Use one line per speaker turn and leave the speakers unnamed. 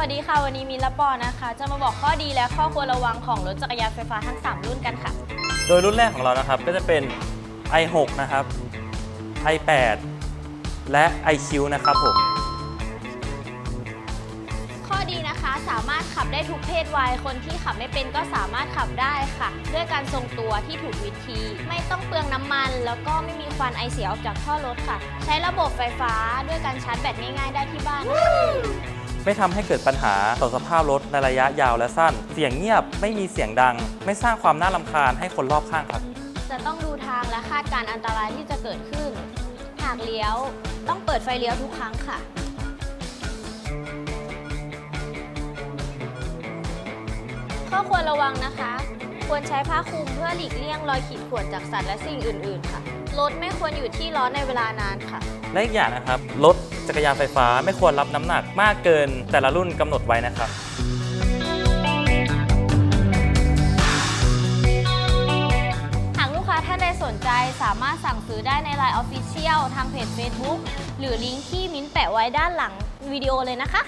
วัสดีค่ะ วันนี้มีละปอนะคะ จะมาบอกข้อดีและข้อควรระวังของรถจักรยานไฟฟ้าทั้ง 3 รุ่นกันค่ะ
โดยรุ่นแรกของเรานะครับก็จะเป็น i6 นะครับ i8 และ iQ นะครับผม
ข้อดีนะคะสามารถขับได้ทุกเพศวัยคนที่ขับไม่เป็นก็สามารถขับได้ค่ะ ด้วยการทรงตัวที่ถูกวิธี ไม่ต้องเปลืองน้ำมัน แล้วก็ไม่มีควันไอเสียออกจากท่อรถค่ะ ใช้ระบบไฟฟ้าด้วยการชาร์จแบตง่ายๆได้ที่บ้านนะคะ
ไม่ทำให้เกิดปัญหาต่อสภาพรถในระยะยาวและสั้น เสียงเงียบไม่มีเสียงดัง ไม่สร้างความน่ารำคาญให้คนรอบข้างครับ
จะต้องดูทางและคาดการอันตรายที่จะเกิดขึ้น หากเลี้ยว ต้องเปิดไฟเลี้ยวทุกครั้งค่ะข้อควรระวังนะคะ ควรใช้ผ้าคลุมเพื่อหลีกเลี่ยงรอยขีดข่วนจากสัตว์และสิ่งอื่น ๆ ค่ะ รถไม่ควรอยู่ที่ร้อนในเวลานานค่ะ
และอีกอย่างนะครับ รถจักรยานไฟฟ้าไม่ควรรับน้ำหนักมากเกินแต่ละรุ่นกำหนดไว้นะครับ
หากลูกค้าท่านใดสนใจสามารถสั่งซื้อได้ใน Line Official ทางเพจ Facebook หรือลิงก์ที่มิ้นท์แปะไว้ด้านหลังวิดีโอเลยนะคะ